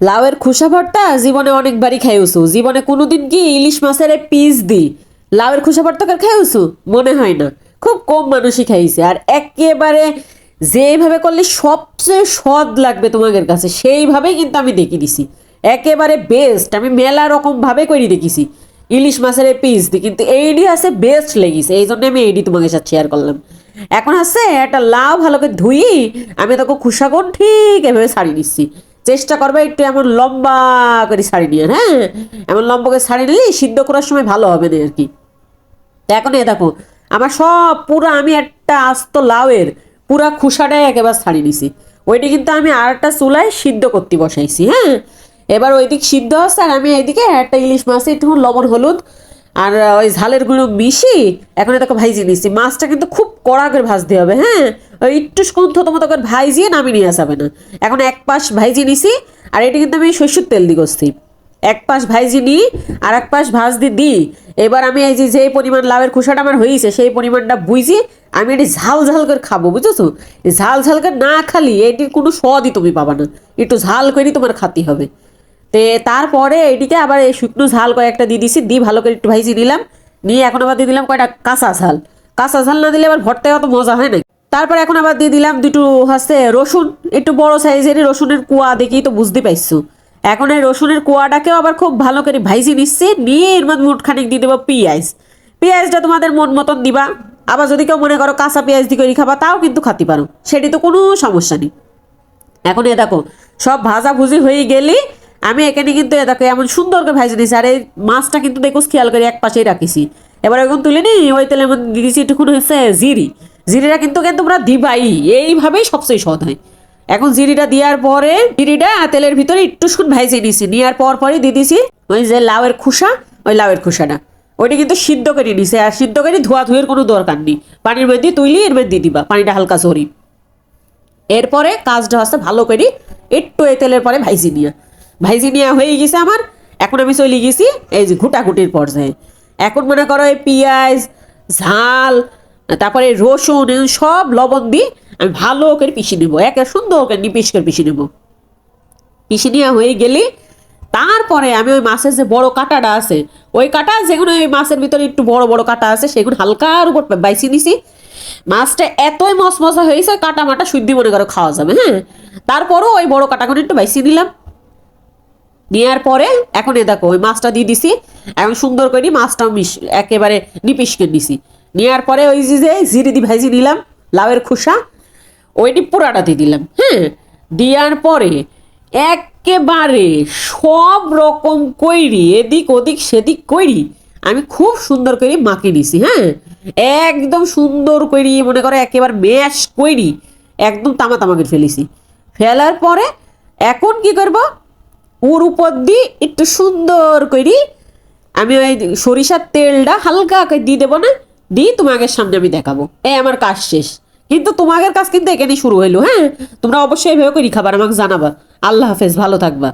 লাউয়ের খোসা ভর্তা জীবনে অনেকবারই খাইছো জীবনে কোনোদিন কি ইলিশ মাছের পিস দি লাউয়ের খোসা ভর্তা করে খাইছো মনে হয় না। খুব কম মানুষই খাইছে। আর একেবারে যেভাবে করলে সবচেয়ে সদ লাগবে তোমাদের কাছে, সেইভাবেই কিন্তু আমি দেখিয়ে দিছি। একেবারে বেস্ট আমি মেলা রকম ভাবে করে দেখিছি। ইলিশ মাছের পিস দি কিন্তু এইডি আছে বেস্ট লেগেছে। এই জন্য আমি এইডি তোমাকে সাথে শেয়ার করলাম। এখন আছে একটা লাউ ভালো করে ধুই আমি তোকে খুশা কোন ঠিক এভাবে ছাড়িয়ে দিচ্ছি। চেষ্টা করবে একটু এমন লম্বা করে শাড়ি নিয়ে হ্যাঁ? এমন লম্বা করে শাড়ি নিলে সিদ্ধ করার সময় ভালো হবে না আর কি। এখন এ দেখো, আমার সব পুরো আমি একটা আস্ত লাউয়ের পুরা খুসাটাই একেবারে ছাড়িয়ে নিছি। ওইটা কিন্তু আমি আর একটা চুলায় সিদ্ধ করতে বসাইছি হ্যাঁ? এবার ওইদিক সিদ্ধ হচ্ছে আর আমি এইদিকে একটা ইলিশ মাছে একটু লবণ, হলুদ আর ওই ঝালের গুঁড়ো মিশি এখন এটাকে ভাইজি নিচ্ছি। মাছটা কিন্তু খুব কড়া করে ভাজতে হবে হ্যাঁ? ওই একটু স্কন্ধ মতো করে ভাইজিয়ে নামিয়ে নিয়ে যাবে না। এখন এক পাশ ভাইজি নিছি, আর এটা কিন্তু আমি শস্যর তেল দিয়ে করছি। এক পাশ ভাইজি নিই, আর এক পাশ ভাজ দিয়ে দিই। এবার আমি এই যে যে পরিমাণ লাভের খোসাটা আমার হয়েছে, সেই পরিমাণটা বুঝি আমি এটি ঝাল ঝাল করে খাব, বুঝেছ? ঝাল ঝাল করে না খালি, এটির কোনো স্বাদই তুমি পাবা না। একটু ঝাল করেই তোমার খাতে হবে। তে তারপরে এটিকে আবার এই শুকনো ঝাল কয়েকটা দিয়ে দিছি, দিয়ে ভালো করে একটু ভাইজি নিলাম নিয়ে এখন আবার দিয়ে দিলাম কয়টা? কাঁচা ঝাল। কাঁচা ঝাল না দিলে আবার ভর্তায় অত মজা হয় না। তারপর এখন আবার দিয়ে দিলাম দুটো হচ্ছে রসুন, একটু বড় সাইজের রসুনের কুয়া, দেখেই তো বুঝতে পাইছো। এখন এই রসুনের কুয়াটাকেও আবার খুব ভালো করে ভাইজি নিচ্ছে, নিয়ে এর মধ্যে মুঠখানিক দিয়ে দেবো পেঁয়াজ। পেঁয়াজটা তোমাদের মন মতন দিবা। আবার যদি কেউ মনে করো কাঁচা পেঁয়াজ দিয়ে করে খাবা, তাও কিন্তু খাতে পারো। সেটি তো কোনো সমস্যা নেই। এখন এ দেখো, সব ভাজা ভুজি হয়ে গেলে আমি এখানে কিন্তু এ দেখো এমন সুন্দর করে ভাজি নিয়েছি, আর এই মাছটা কিন্তু দেখো খেয়াল করে এক পাশেই রাখিছি। এবার এখন তুলে নি ওই তেলে মধ্যে দিয়ে দিয়েছি একটুখানি হচ্ছে জিরি। জিরিটা কিন্তু কিন্তু তোমরা দিবাই, এইভাবেই সবচেয়ে সহজ হয়। এখন জিরিটা দেওয়ার পরে জিরিটা তেলের ভিতরে একটু শুন ভাইজে নিয়েছি, নেওয়ার পর পরই দিয়ে দিয়েছি ওই যে লাউয়ের খোসা, ওই লাউয়ের খোসাটা। ওইটা কিন্তু সিদ্ধ করে নিছে আর সিদ্ধ করে ধোয়া ধুয়ের কোনো দরকার নেই। পানির মধ্যে তুইলি, এর মধ্যে দিয়ে দিবা, পানিটা হালকা সরি। এরপরে কাজটা হচ্ছে ভালো করে একটু এই তেলের পরে ভাইজি নিয়ে। ভাইজি নিয়ে হয়ে গেছে আমার, এখন আমি চলে গেছি এই যে ঘুটাঘুটির পর্যায়ে। এখন মনে করো এই পেঁয়াজ, ঝাল, তারপরে রসুন সব লবণ দিয়ে আমি ভালো করে পিষে নেব, একে সুন্দর করে নিপিস করে পিষে নেব। পিষে নেওয়া হয়ে গেলে তারপরে আমি ওই মাছের যে বড় কাঁটাটা আছে, ওই কাঁটা যেগুলো ওই মাছের ভিতরে একটু বড় বড় কাঁটা আছে, সেগুলো হালকার উপর বাইছি নিছি। মাছটা এতই মশমশা হয়েছে, কাটা মাটা শুদ্ধি মনে করো খাওয়া যাবে হ্যাঁ? তারপরও ওই বড় কাটাগুলো একটু বাইছি নিলাম। নেওয়ার পরে এখন এ দেখো, ওই মাছটা দিয়ে দিছি, এখন সুন্দর করে মাছটাও মিশ, একেবারে নিপিস করে দিছি নেওয়ার পরে ওই যে জিরে দি ভাজি নিলাম, লাউয়ের খোসা ওইটি পুরাটা দিয়ে দিলাম হ্যাঁ? দেওয়ার পরে একেবারে সব রকম কইরি, এদিক ওদিক সেদিক কইরি, আমি খুব সুন্দর করে মাখিয়ে নিছি হ্যাঁ? একদম সুন্দর করি মনে করো একেবারে ম্যাশ কইরি, একদম তামা তামা করে ফেলেছি। ফেলার পরে এখন কি করব? ওর উপর দিয়ে একটু সুন্দর করি। আমি ওই সরিষার তেলটা হালকা করে দিয়ে দেবো না, দিয়ে তোমাদের সামনে আমি দেখাবো। এই আমার কাজ শেষ। কিন্তু তোমাদের কাজ কিন্তু এখানেই শুরু হইল হ্যাঁ? তোমরা অবশ্যই এভাবে করি খাবার আমাকে জানাবা। আল্লাহ হাফেজ, ভালো থাকবা।